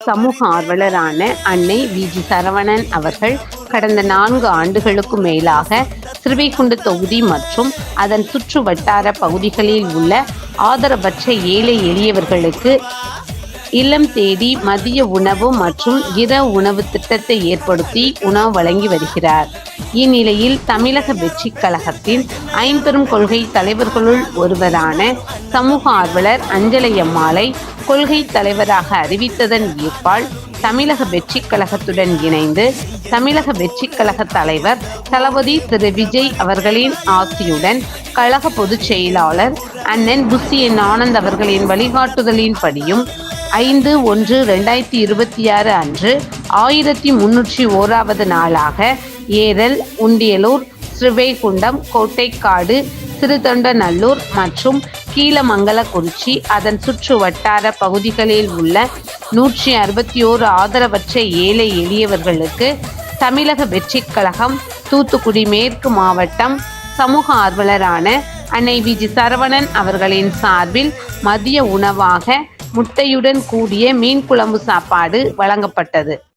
சமூக ஆர்வலரான அன்னை we. G. Saravanan அவர்கள் கடந்த நான்கு ஆண்டுகளுக்கு மேலாக சிறுவைகுண்டு தொகுதி மற்றும் அதன் சுற்று வட்டார பகுதிகளில் உள்ள ஆதரவற்ற ஏழை எளியவர்களுக்கு இல்லம் தேடி மதிய உணவு மற்றும் இர உணவு திட்டத்தை ஏற்படுத்தி உணவு வழங்கி வருகிறார். இந்நிலையில் தமிழக வெற்றி கழகத்தின் ஐம்பெரும் கொள்கை தலைவர்களுள் ஒருவரான சமூக ஆர்வலர் அஞ்சலையம்மாளை கொள்கை தலைவராக அறிவித்ததன் ஈர்ப்பால் தமிழக வெற்றி கழகத்துடன் இணைந்து தமிழக வெற்றி கழக தலைவர் தளபதி திரு விஜய் அவர்களின் ஆசியுடன் கழக பொதுச் செயலாளர் அண்ணன் புசி என் ஆனந்த் அவர்களின் வழிகாட்டுதலின்படியும் ஐந்து ஒன்று ரெண்டாயிரத்தி இருபத்தி ஆறு அன்று ஆயிரத்தி முன்னூற்றி ஓராவது நாளாக ஏரல் உண்டியலூர் ஸ்ரீவைகுண்டம் கோட்டைக்காடு சிறுதொண்டநல்லூர் மற்றும் கீழமங்கலக்குறிச்சி அதன் சுற்று வட்டார பகுதிகளில் உள்ள நூற்றி அறுபத்தி ஓரு ஆதரவற்ற ஏழை எளியவர்களுக்கு தமிழக வெற்றிக் கழகம் தூத்துக்குடி மேற்கு மாவட்டம் சமூக ஆர்வலரான அன்னை விஜி சரவணன் அவர்களின் சார்பில் மதிய உணவாக முட்டையுடன் கூடிய மீன் குழம்பு சாப்பாடு வழங்கப்பட்டது.